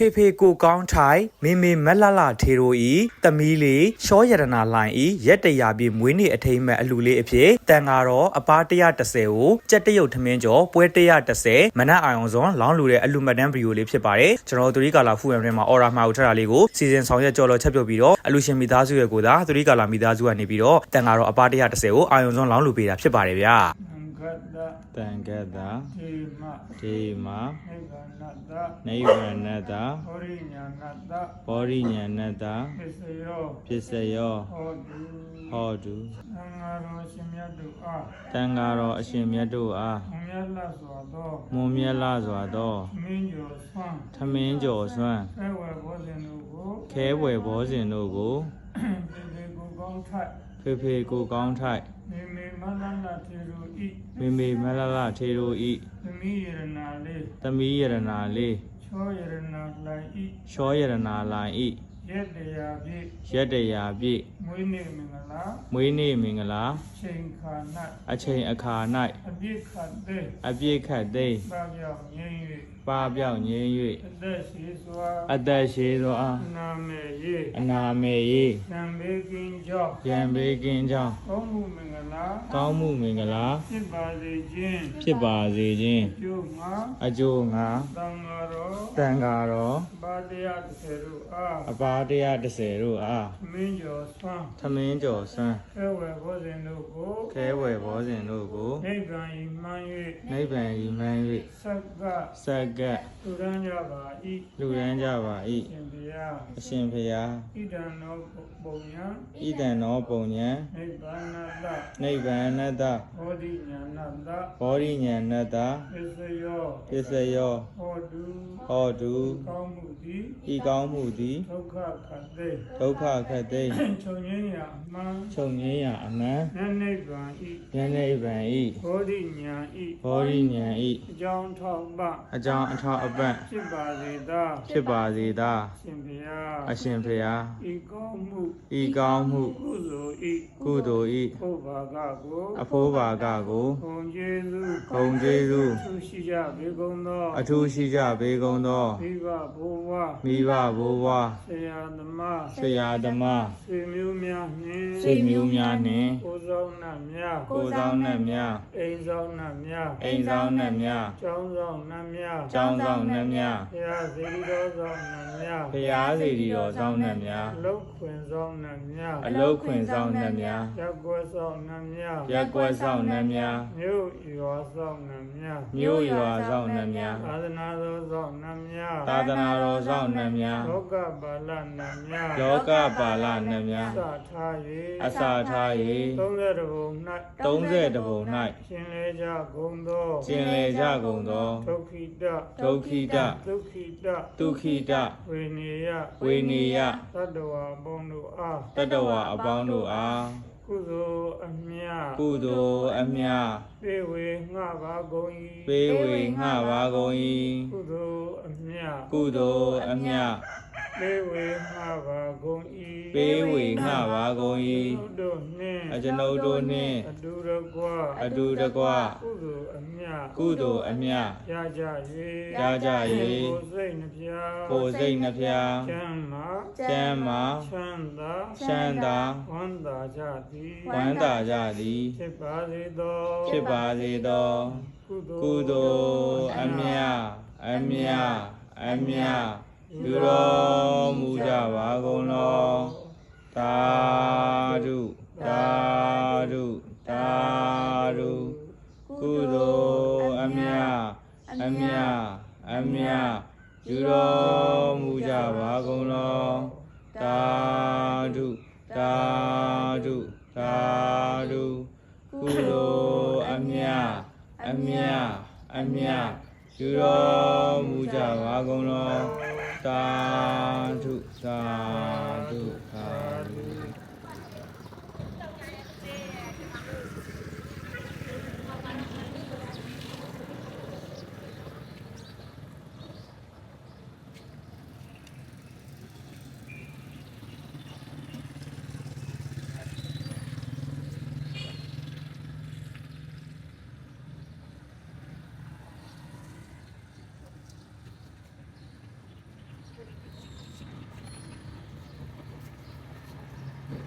ဖေဖေကိုကောင်းထိုင်မေမေမက်လလထေရိုဤတမီးလေးရှောရတနာလိုင်ဤရက်တရာပြည့်မွေးနေ့အထိမ်းအမှတ်အလူလေးအဖြစ်တန်ကားတော့အပား130ကိုကြက်တရုတ်ထမင်းကျော်ပွဲ130မနက်အာယုံစွန်လောင်းလူတဲ့အလူမတ်တန်းဗီဒီယိုလေးဖြစ်ပါတယ်ကျွန်တော်တို့သတိကာလာဖူရမ်ထဲမှာအော်ရာမှာဦးထတာလေးကိုစီစဉ်ဆောင်ရွက်ကြော်လော်ချက်ပြုတ်ပြီးတော့အလူရှင်မိသားစုရဲ့ကိုသာသတိကာလာမိသားစုကနေပြီးတော့တန်ကားတော့အပား130ကိုအာယုံစွန်လောင်းလူပေးတာဖြစ်ပါတယ်ဗျာ ငကတ္တတန်ကက်တာဒေမဒီမာနိဗ္ဗာနတ္တနိဗ္ဗာန်နတ္တာဟောရိညာနတ္တဘောရိညာဏတ္တာပစ္စယောပစ္စယောဟောတုဟောတုသံဃာတော်ရှင်မြတ်တို့အားတန်ဃာတော်အရှင်မြတ်တို့အားဘုံမြတ်လတ်စွာသောမွန်မြတ်လာစွာသောမင်းကျော်ဆွမ်းထမင်းကျော်စွမ်းဆဲဝယ်ဘောဇင်တို့ကိုခဲဘွယ်ဘောဇင်တို့ကိုဒီဒီကိုကောင်းထိုက်ဖေဖေကိုကောင်းထိုက်မိ မိမလလထေရူဤမိမိမလလထေတို့ဤသမီးယရနာလေးသမီးယရနာလေးချောယရနာလိုက်ဤရှောယရနာလိုင်ဤရက်တရာပြည့်ရက်တရာပြည့်မွေးနေ့မင်္ဂလာမွေးနေ့မင်္ဂလာချိန်ခါ၌အချိန်အခါအပြည့်ခတ်တဲ့၌အပြည့်ခတ်သိမ်းပါပြောင်းငြိမ်း၍ ပါပြောင်းငြိမ်းအသက်ရှိစွာ၍အသက်ရှိသောအားနာမေယေအနာမေယေသံဘေကင်းကြောင့်ရံဘေးကင်းကြောင်းကောင်းမှုမင်္ဂလာကောင်းမှုမင်္ဂလာဖြစ်ပါစေခြင်းဖြစ်ပါစေခြင်းကျိုးမှာအကျိုးငါသံဃာတော်တန်ဃာတော်ပါတရားတစ်ဆယ်တို့အားအပါ130တို့အားမင်းကျော်ဆွမ်းထမင်းကျော်ဆွမ်းအဲဝယ်ဘောဇင်တို့ကိုခဲဝယ်ဘောဇင်တို့ကိုနိဗ္ဗာန်ဤမှန်နိဗ္ဗာန်ဤမှန်း၍သက္က၍စက္ကပ်သူရန်ကြပါ၏လူရန်ကြပါ၏ရှင်ဘုရားအရှင်ဖျားဣဒံနောပုံညာဣဒံနောပုံညံနိဗ္ဗာနတနိဗ္ဗာန်နတ္တဟောတိညာနတဘောရိညာဏတ္တပစ္စယောပစ္စယောဟောတုဟောတုကောင်းမှုသည်ဤကောင်းမှုသည်ဒုက္ခခတ်သိဒုက္ခခတ်သိမ်းချုပ်ငင်းရာအမှန်ချုပ်ငင်းရာအမှန်နနိဗ္ဗာန်ဤဉာဏ်နိဗ္ဗာန်ဤဟောတိညာဤဘောရိညာဤအကြောင်းထောက်ပအကြောင်းအထောက်အပံ့ဖြစ်ပါစေသာဖြစ်ပါစေသာရှင်ဘုရားအရှင်ဖျားဤကောင်းမှုဤကောင်းမှုကုသိုလ်ဤကုသိုလ်ဤဘုဘာကကိုအဖိုးဘာကကိုဘုံကျေးဇူးဂုံကျေးဇူးသူရှိကြဘေကုံသောအထူးရှိကြပေကုန်သောမိဘဘိုးဘွားမိဘဘိုးဘွားဆရာသမားဆရာသမားဆွေမျိုးများနှင့်စိတ်မျိုးများနှင့်ကိုယ်ဆောင်နှံများကိုယ်ဆောင်နှင့်များအိမ်ဆောင်နှံများအိမ်ဆောင်နှင့်များကျောင်းဆောင်နှံများကျောင်းဆောင်နှင့်များဘုရားစေတီတော်ဆောင်နှံများဖျားစီတီတော်ဆောင်နှင့်များအလုတ်ခွင်ဆောင်နှံများအလုတ်ခွင်ဆောင်နှင့်များရက်ကွယ်ဆောင်နှံများရက်ကွက်ဆောင်နှင့်များမြို့ရွာဆောင်နှံများမြို့ရွာဆောင်နှင့်များသာသနာတော်ဆောင်နှံများသာသနာတော်ဆောင်နှင့်များလောကပါဠနှံများလောကပါဠနှင့်များစထား၍အစာထား၍30ဘုံ၌30ဘုံ၌ရှင်လေကြဂုံသောကျင်လေကြကုန်သောဒုက္ခိတဒုက္ခိတဒုက္ခိတဒုက္ခိတဝေနေယဝေနေယသတ္တဝါပေါင်းတို့အားတတဝအပေါင်းတို့အားကုသိုလ်အမြတ်ကုသိုလ်အမြတ်ပေဝေငှပါကုန်၏ပေးဝေငှပါကုန်၏ကုသိုလ်အမြတ်ကုသိုလ်အမြတ် ပေဝေငှပါကုန်၏ပေးဝေငှပါကုန်၏တို့နှင့်အကျွန်ုပ်တို့နှင့်အတူတကွအတူတကွကုသိုလ်အမြတ်ကုသိုလ်အမြတ်ရကြရကြ၍၍ကိုယ်စိတ်နှပြကိုယ်စိတ်နှဖျားချမ်းသာကျမ်းမာချမ်းသာရှမ်းသာဝမ်းသာကြသည်ဝမ်းသာကြသည်ဖြစ်ပါစေသောဖြစ်ပါစေသောကုသိုလ်အမြတ်အမြတ်အမြတ် ပြုတော်မူကြပါကုန်လောသာဓုသာဓုသာဓုကုသိုလ်အမြတ်အမြတ်အမြတ်ပြုတော်မူကြပါကုန်လောသာဓုသာဓုသာဓုကုသိုလ်အမြတ်အမြတ်အမြတ်ပြုတော်မူကြပါကုန်လောသာဓု သာဓုသာ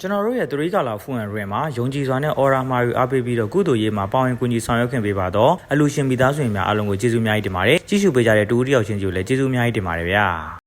ကျွန်တော်တို့ရဲ့သရီကာလာဖူအန်ရဲမှာယုံကြည်စွာနဲ့အော်ရာမာယူအားပေးပြီးတော့ကုသိုလ်ရေးမှာပါဝင်ကူညီဆောင်ရွက်ခွင့်ပေးပါတော့အလူရှင်မိသားစုဝင်များအားလုံးကိုကျေးဇူးအများကြီးတင်ပါတယ်ကြည့်ရှုပေးကြတဲ့တူဦးတယောက်ချင်းစီကိုလည်းကျေးဇူးအများကြီးတင်ပါတယ်ဗျာ